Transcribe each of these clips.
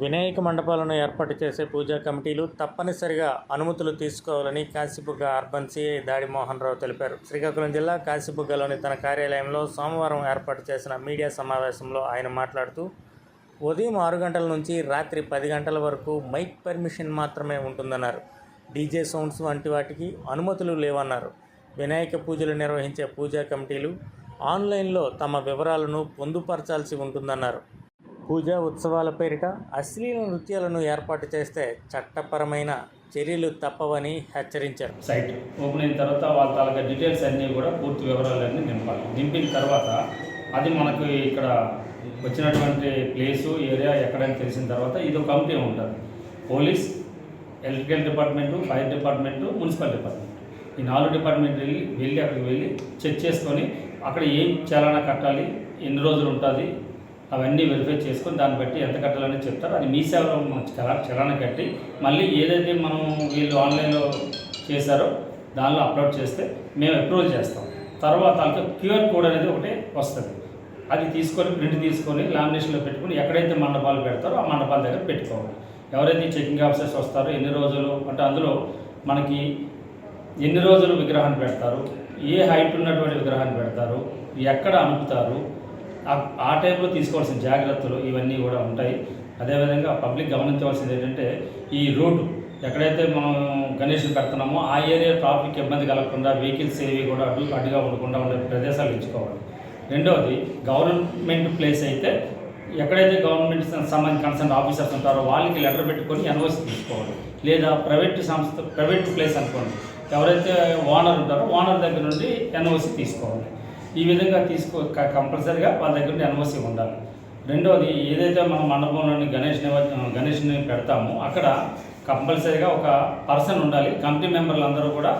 వినాయక మండపాలను ఏర్పాటు చేసే పూజా కమిటీలు తప్పనిసరిగా అనుమతులు తీసుకోవాలని కాశీబుగ్గ అర్బన్ సిఐ దాడి మోహన్ రావు తెలిపారు. శ్రీకాకుళం జిల్లా కాశీబుగ్గలోని తన కార్యాలయంలో సోమవారం ఏర్పాటు చేసిన మీడియా సమావేశంలో ఆయన మాట్లాడుతూ ఉదయం ఆరు గంటల నుంచి రాత్రి పది గంటల వరకు మైక్ పర్మిషన్ మాత్రమే ఉంటుందన్నారు. డీజే సౌండ్స్ వంటి వాటికి అనుమతులు లేవన్నారు. వినాయక పూజలు నిర్వహించే పూజా కమిటీలు ఆన్లైన్లో తమ వివరాలను పొందుపరచాల్సి ఉంటుందన్నారు. పూజా ఉత్సవాల పేరిట అశ్లీల నృత్యాలను ఏర్పాటు చేస్తే చట్టపరమైన చర్యలు తప్పవని హెచ్చరించారు. సైట్ ఓపెన్ అయిన తర్వాత వాళ్ళ తాలూకా డీటెయిల్స్ అన్నీ కూడా పూర్తి వివరాలన్నీ నింపాలి నింపిన తర్వాత అది మనకు ఇక్కడ వచ్చినటువంటి ప్లేసు ఏరియా ఎక్కడని తెలిసిన తర్వాత ఇది ఒక కమిటీ ఉంటుంది. Police electrical department fire department municipal department. ఈ నాలుగు డిపార్ట్మెంట్ వెళ్ళి వెళ్ళి అక్కడికి వెళ్ళి చెక్ చేసుకొని అక్కడ ఏం చలానా కట్టాలి ఎన్ని రోజులు ఉంటుంది అవన్నీ వెరిఫై చేసుకొని దాన్ని బట్టి ఎంత కట్టాలని చెప్తారు. అది మీ సేవలో మనం చలా చలాన కట్టి మళ్ళీ ఏదైతే మనం వీళ్ళు ఆన్లైన్లో చేశారో దానిలో అప్లోడ్ చేస్తే మేము అప్రూవల్ చేస్తాం. తర్వాత వాళ్ళకి క్యూఆర్ కోడ్ అనేది ఒకటి వస్తుంది. అది తీసుకొని ప్రింట్ తీసుకొని లామినేషన్లో పెట్టుకొని ఎక్కడైతే మండపాలు పెడతారో ఆ మండపాల దగ్గర పెట్టుకోవాలి. ఎవరైతే చెకింగ్ ఆఫీసర్స్ వస్తారో ఎన్ని రోజులు అంటే అందులో మనకి ఎన్ని రోజులు విగ్రహాన్ని పెడతారు ఏ హైట్ ఉన్నటువంటి విగ్రహాన్ని పెడతారు ఎక్కడ అమ్ముతారు ఆ- టైంలో తీసుకోవాల్సిన జాగ్రత్తలు ఇవన్నీ కూడా ఉంటాయి. అదేవిధంగా పబ్లిక్ గమనించవలసింది ఏంటంటే ఈ రోడ్డు ఎక్కడైతే మనం గణేష్ని పెడుతున్నామో ఆ ఏరియా ట్రాఫిక్ ఇబ్బంది కలగకుండా వెహికల్స్ ఏవి కూడా అడ్డు అడ్డుగా ఉండకుండా ఉండే ప్రదేశాలు ఎంచుకోవాలి. రెండవది గవర్నమెంట్ ప్లేస్ అయితే ఎక్కడైతే గవర్నమెంట్ సంబంధించిన కన్సర్న్ ఆఫీసర్స్ ఉంటారో వాళ్ళకి లెటర్ పెట్టుకొని ఎన్ఓసి తీసుకోవాలి. లేదా ప్రైవేట్ సంస్థ ప్రైవేట్ ప్లేస్ అనుకోండి. ఎవరైతే ఓనర్ ఉంటారో ఓనర్ దగ్గర నుండి ఎన్ఓసి తీసుకోవాలి. ఈ విధంగా తీసుకో క- కంపల్సరీగా వాళ్ళ దగ్గర నుండి ఎన్ఓసి ఉండాలి. రెండవది ఏదైతే మనం మండపంలోని గణేష్ నివ గణేష్ని పెడతామో అక్కడ కంపల్సరీగా ఒక పర్సన్ ఉండాలి. కమిటీ మెంబర్లు అందరూ కూడా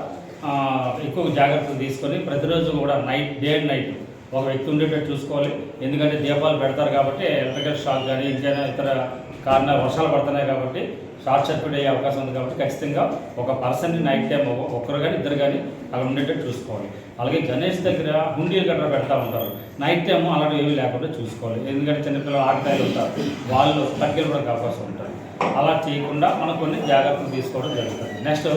ఎక్కువ జాగ్రత్తలు తీసుకొని ప్రతిరోజు కూడా నైట్ డే అండ్ నైట్ ఒక వ్యక్తి ఉండేటట్టు చూసుకోవాలి. ఎందుకంటే దీపాలు పెడతారు కాబట్టి ఎలక్ట్రికల్ షాక్ కానీ ఇంకైనా ఇతర కారణాలు వర్షాలు పడుతున్నాయి కాబట్టి షార్ట్ సర్క్యూట్ అయ్యే అవకాశం ఉంది కాబట్టి ఖచ్చితంగా ఒక పర్సన్ నైట్ టైం ఒక్కరు కానీ ఇద్దరు కానీ అక్కడ ఉండేటట్టు చూసుకోవాలి. అలాగే గణేష్ దగ్గర హుండీలు గట్రా పెడతా ఉంటారు. నైట్ టైం అలాంటి ఏమీ లేకుండా చూసుకోవాలి. ఎందుకంటే చిన్నపిల్లలు ఆడతాయి ఉంటారు. వాళ్ళు తగ్గిపోవడానికి అవకాశం ఉంటుంది. అలా చేయకుండా మనం కొన్ని జాగ్రత్తలు తీసుకోవడం జరుగుతుంది. నెక్స్ట్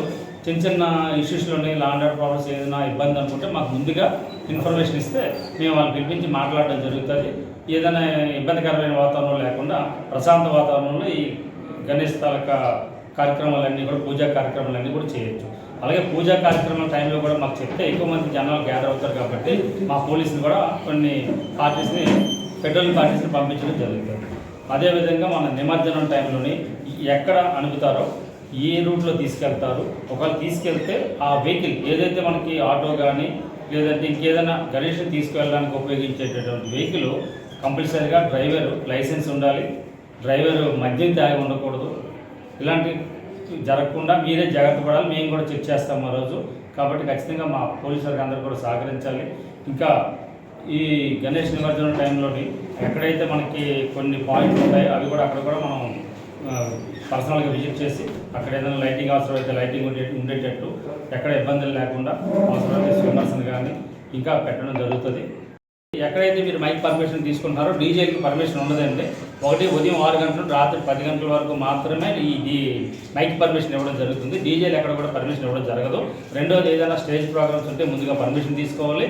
చిన్న చిన్న ఇష్యూస్లోని లాండ్ ఆర్డర్ ప్రాబ్లమ్స్ ఏదైనా ఇబ్బంది అనుకుంటే మాకు ముందుగా ఇన్ఫర్మేషన్ ఇస్తే మేము వాళ్ళు పిలిపించి మాట్లాడడం జరుగుతుంది. ఏదైనా ఇబ్బందికరమైన వాతావరణం లేకుండా ప్రశాంత వాతావరణంలో ఈ గణేష్ తాలూకా కార్యక్రమాలన్నీ కూడా పూజా కార్యక్రమాలన్నీ కూడా చేయొచ్చు. అలాగే పూజా కార్యక్రమాల టైంలో కూడా మాకు చెప్తే ఎక్కువ మంది జనాలు గ్యాదర్ అవుతారు కాబట్టి మా పోలీసులు కూడా కొన్ని పార్టీస్ని ఫెడరల్ పార్టీస్ని పంపించడం జరుగుతుంది. అదేవిధంగా మన నిమజ్జనం టైంలోని ఎక్కడ అణుగుతారో ఏ రూట్లో తీసుకెళ్తారు? ఒకవేళ తీసుకెళ్తే ఆ వెహికల్ ఏదైతే మనకి ఆటో కానీ లేదంటే ఇంకేదైనా గణేష్ని తీసుకువెళ్ళడానికి ఉపయోగించేటటువంటి వెహికల్ కంపల్సరీగా డ్రైవర్ లైసెన్స్ ఉండాలి. డ్రైవర్ మద్యం తాగి ఉండకూడదు. ఇలాంటి జరగకుండా మీరే జాగ్రత్త పడాలి. మేము కూడా చెక్ చేస్తాం ఆ రోజు. కాబట్టి ఖచ్చితంగా మా పోలీసు వారికి అందరూ కూడా సహకరించాలి. ఇంకా ఈ గణేష్ నిమజ్జనం టైంలోని ఎక్కడైతే మనకి కొన్ని పాయింట్స్ ఉంటాయో అవి కూడా అక్కడ కూడా మనం పర్సనల్గా విజిట్ చేసి అక్కడ ఏదైనా లైటింగ్ అవసరం అయితే లైటింగ్ ఉండే ఉండేటట్టు ఎక్కడ ఇబ్బందులు లేకుండా అవసరమైతే స్విమ్మర్స్ని కానీ ఇంకా పెట్టడం జరుగుతుంది. ఎక్కడైతే మీరు మైక్ పర్మిషన్ తీసుకుంటారో డీజేకి పర్మిషన్ ఉండదండి. ఒకటి ఉదయం ఆరు గంటలు రాత్రి పది గంటల వరకు మాత్రమే ఈ మైక్ పర్మిషన్ ఇవ్వడం జరుగుతుంది. డీజేలు ఎక్కడ కూడా పర్మిషన్ ఇవ్వడం జరగదు. రెండోది ఏదైనా స్టేజ్ ప్రోగ్రామ్స్ ఉంటే ముందుగా పర్మిషన్ తీసుకోవాలి.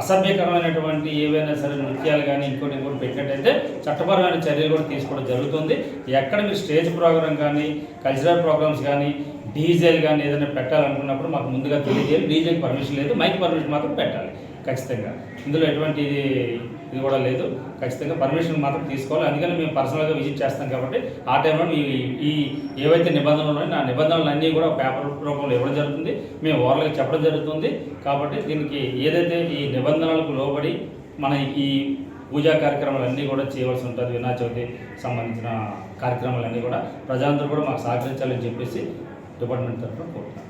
అసభ్యకరమైనటువంటి ఏవైనా సరే నృత్యాలు కానీ ఇంకోటి ఇంకోటి పెట్టినట్టయితే చట్టపరమైన చర్యలు కూడా తీసుకోవడం జరుగుతుంది. ఎక్కడ మీరు స్టేజ్ ప్రోగ్రామ్ కానీ కల్చరల్ ప్రోగ్రామ్స్ కానీ డీజేలు కానీ ఏదైనా పెట్టాలనుకున్నప్పుడు మాకు ముందుగా తెలియజేయాలి. డీజేకి పర్మిషన్ లేదు మైక్ పర్మిషన్ మాత్రం పెట్టాలి ఖచ్చితంగా. ఇందులో ఎటువంటి ఇది కూడా లేదు. ఖచ్చితంగా పర్మిషన్ మాత్రం తీసుకోవాలి. అందుకని మేము పర్సనల్గా విజిట్ చేస్తాం కాబట్టి ఆ టైంలో ఈ ఈ ఏవైతే నిబంధనలు ఉన్నాయో ఆ నిబంధనలు అన్నీ కూడా పేపర్ రూపంలో ఇవ్వడం జరుగుతుంది. మేము ఓరల్గా చెప్పడం జరుగుతుంది. కాబట్టి దీనికి ఏదైతే ఈ నిబంధనలకు లోబడి మన ఈ పూజా కార్యక్రమాలన్నీ కూడా చేయవలసి ఉంటుంది. వినాయక చవితి సంబంధించిన కార్యక్రమాలన్నీ కూడా ప్రజలందరూ కూడా మాకు సహకరించాలని చెప్పేసి డిపార్ట్మెంట్ తరఫున కోరుతున్నాను